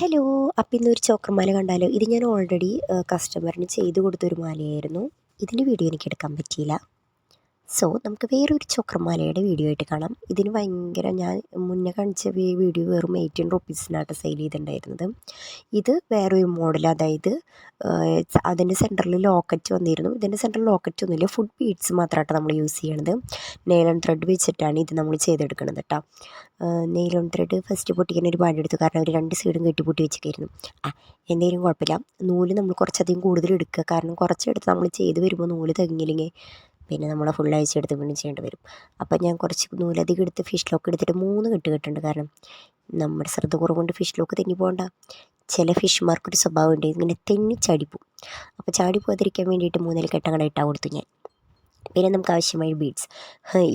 Hello അപ്പം ഇന്നൊരു ചോക്കർമാല കണ്ടാലോ? ഇത് ഞാൻ ഓൾറെഡി കസ്റ്റമറിന് ചെയ്ത് കൊടുത്തൊരു മാലയായിരുന്നു. ഇതിന്റെ വീഡിയോ എനിക്ക് എടുക്കാൻ പറ്റിയില്ല. സോ നമുക്ക് വേറൊരു ചോക്കർമാലയുടെ വീഡിയോ ആയിട്ട് കാണാം. ഇതിന് ഭയങ്കര ഞാൻ മുന്നേ കാണിച്ച വീഡിയോ വെറും എയ്റ്റീൻ റുപ്പീസിനായിട്ട് സെയിൽ ചെയ്തിട്ടുണ്ടായിരുന്നത്. ഇത് വേറൊരു മോഡൽ അതായത് അതിന്റെ സെന്ററിൽ ലോക്കറ്റ് വന്നിരുന്നു. ഇതിന്റെ സെന്ററിൽ ലോക്കറ്റ് ഒന്നുമില്ല ഫുഡ് ബീഡ്സ് മാത്രമായിട്ട് നമ്മൾ യൂസ് ചെയ്യണത്. നെയിലോൺ ത്രെഡ് വെച്ചിട്ടാണ് ഇത് നമ്മൾ ചെയ്തെടുക്കുന്നത് കേട്ടോ നെയിലോൺ ത്രെഡ് ഫസ്റ്റ് പൊട്ടിക്കാൻ ഒരു പാടെടുത്തു കാരണം ഒരു രണ്ട് സൈഡും കെട്ടി പൊട്ടി വെച്ചിരിക്കുന്നു ആ എന്തെങ്കിലും കുഴപ്പമില്ല. നൂൽ നമ്മൾ കുറച്ചധികം കൂടുതൽ എടുക്കുക. കാരണം കുറച്ചെടുത്ത് നമ്മൾ ചെയ്ത് വരുമ്പോൾ നൂൽ തികഞ്ഞില്ലെങ്കിൽ പിന്നെ നമ്മൾ ഫുൾ എടുത്ത് വീണ്ടും ചെയ്യേണ്ടി വരും. അപ്പം ഞാൻ കുറച്ച് നൂലധികം എടുത്ത് ഫിഷ് ലോക്ക് എടുത്തിട്ട് മൂന്ന് കെട്ട് കെട്ടുണ്ട്. കാരണം നമ്മുടെ ശ്രദ്ധ കുറവുകൊണ്ട് ഫിഷ് ലോക്ക് തെന്നി പോകണ്ട. ചില ഫിഷ്മാർക്കൊരു സ്വഭാവമുണ്ട് ഇങ്ങനെ തെന്നി ചാടിപ്പോവും അപ്പോൾ ചാടി പോകാതിരിക്കാൻ വേണ്ടിയിട്ട് മൂന്നിൽ കെട്ടങ്ങനെ ഇട്ടാൽ കൊടുത്തു ഞാൻ. പിന്നെ നമുക്ക് ആവശ്യമായ ബീഡ്സ്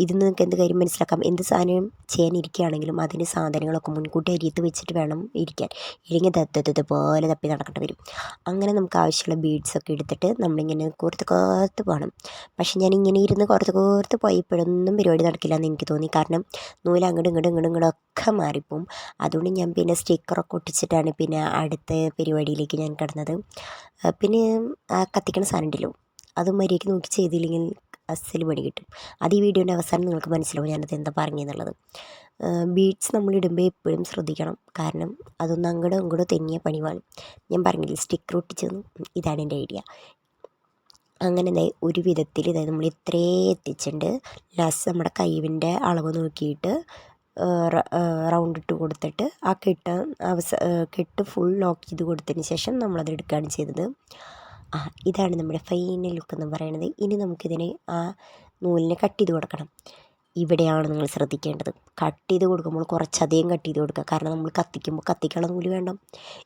ഇതിൽ നിന്ന് നിങ്ങൾക്ക് എന്ത് കാര്യം മനസ്സിലാക്കാം? എന്ത് സാധനം ചെയ്യാനിരിക്കുകയാണെങ്കിലും അതിന് സാധനങ്ങളൊക്കെ മുൻകൂട്ടി അരിയത്ത് വെച്ചിട്ട് വേണം ഇരിക്കാൻ. ഇല്ലെങ്കിൽ ദത്തത് പോലെ തപ്പി നടക്കേണ്ടി വരും. അങ്ങനെ നമുക്ക് ആവശ്യമുള്ള ബീഡ്സൊക്കെ എടുത്തിട്ട് നമ്മളിങ്ങനെ കോർത്ത് കോർത്ത് പോകണം. പക്ഷേ ഞാൻ ഇങ്ങനെ ഇരുന്ന് കോർത്ത് കോർത്ത് പോയപ്പോഴൊന്നും പരിപാടി നടക്കില്ല എന്ന് എനിക്ക് തോന്നി. കാരണം നൂൽ അങ്ങോട്ടും ഇങ്ങോട്ടും ഇങ്ങോട്ടും ഒക്കെ മാറിപ്പോവും. അതുകൊണ്ട് ഞാൻ പിന്നെ സ്റ്റിക്കറൊക്കെ ഒട്ടിച്ചിട്ടാണ് പിന്നെ അടുത്ത പരിപാടിയിലേക്ക് ഞാൻ കിടന്നത്. പിന്നെ കത്തിക്കണ സാധനം ഉണ്ടല്ലോ. അത് മര്യാദയ്ക്ക് നോക്കി ചെയ്തില്ലെങ്കിൽ അസ്സൽ പണി കിട്ടും. അത് ഈ വീഡിയോന്റെ അവസാനം നിങ്ങൾക്ക് മനസ്സിലാവും ഞാനത് എന്താ പറഞ്ഞതെന്നുള്ളത് ബീഡ്സ് നമ്മൾ ഇടുമ്പോൾ എപ്പോഴും ശ്രദ്ധിക്കണം. കാരണം അതൊന്ന് അങ്ങോട്ടും ഇങ്ങോട്ടും തെന്നിയ പണിവാണ്. ഞാൻ പറഞ്ഞില്ലേ സ്റ്റിക്കർ ഒട്ടിച്ചു ഇതാണ് എന്റെ ഐഡിയ. അങ്ങനെ ഒരു വിധത്തിൽ ഇതായത് നമ്മൾ ഇത്രേ എത്തിച്ചിട്ടുണ്ട്. ലാസ്റ്റ് നമ്മുടെ കൈവിന്റെ അളവ് നോക്കിയിട്ട് റൗണ്ട് ഇട്ട് കൊടുത്തിട്ട് ആ കെട്ട് അവസ കെട്ട് ഫുൾ ലോക്ക് ചെയ്ത് കൊടുത്തതിന് ശേഷം നമ്മളത് എടുക്കുകയാണ് ചെയ്തത്. ആ ഇതാണ് നമ്മുടെ ഫൈനൽ ലുക്ക് എന്ന് പറയുന്നത്. ഇനി നമുക്കിതിനെ ആ നൂലിനെ കട്ട് ചെയ്ത് കൊടുക്കണം. ഇവിടെയാണ് നിങ്ങൾ ശ്രദ്ധിക്കേണ്ടത്. കട്ട് ചെയ്ത് കൊടുക്കുമ്പോൾ കുറച്ചധികം കട്ട് ചെയ്ത് കൊടുക്കുക. കാരണം നമ്മൾ കത്തിക്കുമ്പോൾ കത്തിക്കാനുള്ള നൂൽ വേണം.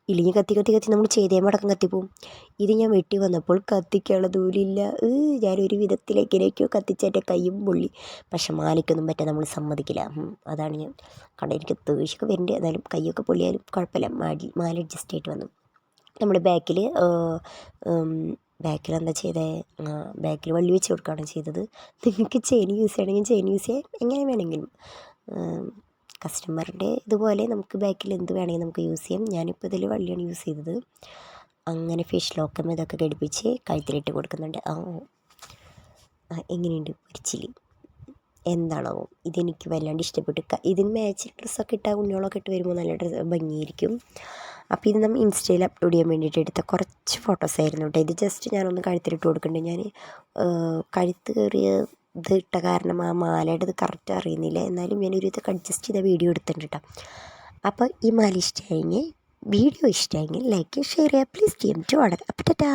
ഇല്ലെങ്കിൽ കത്തി കത്തി കത്തി നമ്മൾ ചെയ്തേ മടക്കം കത്തിപ്പോവും. ഇത് ഞാൻ വെട്ടി വന്നപ്പോൾ കത്തിക്കാനുള്ള നൂലില്ല. ഞാനൊരു വിധത്തിൽ എങ്ങനെയൊക്കെയോ കത്തിച്ചെന്റെ കയ്യും പൊള്ളി. പക്ഷെ മാനിക്കൊന്നും പറ്റാൻ നമ്മൾ സമ്മതിക്കില്ല. അതാണ് ഞാൻ. കണ്ട എനിക്ക് ദേഷ്യമൊക്കെ വരുന്നുണ്ട് എന്നാലും കൈയൊക്കെ പൊള്ളിയാലും കുഴപ്പമില്ല. മാലി മാല അഡ്ജസ്റ്റ് ആയിട്ട് വന്നു. നമ്മുടെ ബാക്കിൽ എന്താ ചെയ്തത് ബാക്കിൽ വള്ളി വെച്ച് കൊടുക്കുകയാണ് ചെയ്തത്. നിങ്ങൾക്ക് ചെയിൻ യൂസ് ചെയ്യണമെങ്കിൽ ചെയിൻ യൂസ് ചെയ്യാം. എങ്ങനെ വേണമെങ്കിലും. കസ്റ്റമറിന്റെ ഇതുപോലെ നമുക്ക് ബാക്കിൽ എന്ത് വേണമെങ്കിൽ നമുക്ക് യൂസ് ചെയ്യാം. ഞാനിപ്പോൾ ഇതിൽ വള്ളിയാണ് യൂസ് ചെയ്തത്. അങ്ങനെ ഫിഷ് ലോക്കം ഇതൊക്കെ ഘടിപ്പിച്ച് കഴുത്തിലിട്ട് കൊടുക്കുന്നുണ്ട്. ആ എങ്ങനെയുണ്ട്? പൊരിച്ചിൽ എന്താണോ? ഇതെനിക്ക് വല്ലാണ്ട് ഇഷ്ടപ്പെട്ടു. ഇതിന് മാച്ച് ഡ്രസ്സൊക്കെ ഇട്ടാൽ കുഞ്ഞോളൊക്കെ ഇട്ട് വരുമ്പോൾ നല്ല ഡ്രസ്സ് ഭംഗിയായിരിക്കും. അപ്പോൾ ഇത് നമ്മൾ ഇൻസ്റ്റയിൽ അപ്ലോഡ് ചെയ്യാൻ വേണ്ടിയിട്ട് എടുത്ത കുറച്ച് ഫോട്ടോസ് ആയിരുന്നു കേട്ടോ ഇത് ജസ്റ്റ് ഞാനൊന്ന് കഴുത്തിലിട്ട് കൊടുക്കുന്നുണ്ട് ഞാൻ കഴുത്ത് കയറിയ ഇത് ഇട്ട കാരണം ആ മാലയുടെ ഇത് കറക്റ്റ് അറിയുന്നില്ല. എന്നാലും ഞാനൊരു ഇതൊക്കെ അഡ്ജസ്റ്റ് ചെയ്ത വീഡിയോ എടുത്തിട്ടുണ്ട് കേട്ടോ അപ്പോൾ ഈ മാല ഇഷ്ടമായെങ്കിൽ വീഡിയോ ഇഷ്ടമായെങ്കിൽ ലൈക്ക് ഷെയർ ചെയ്യുക. പ്ലീസ് ചെയ്യാം ടു ഓർഡർ അപ്പം ടാറ്റാ.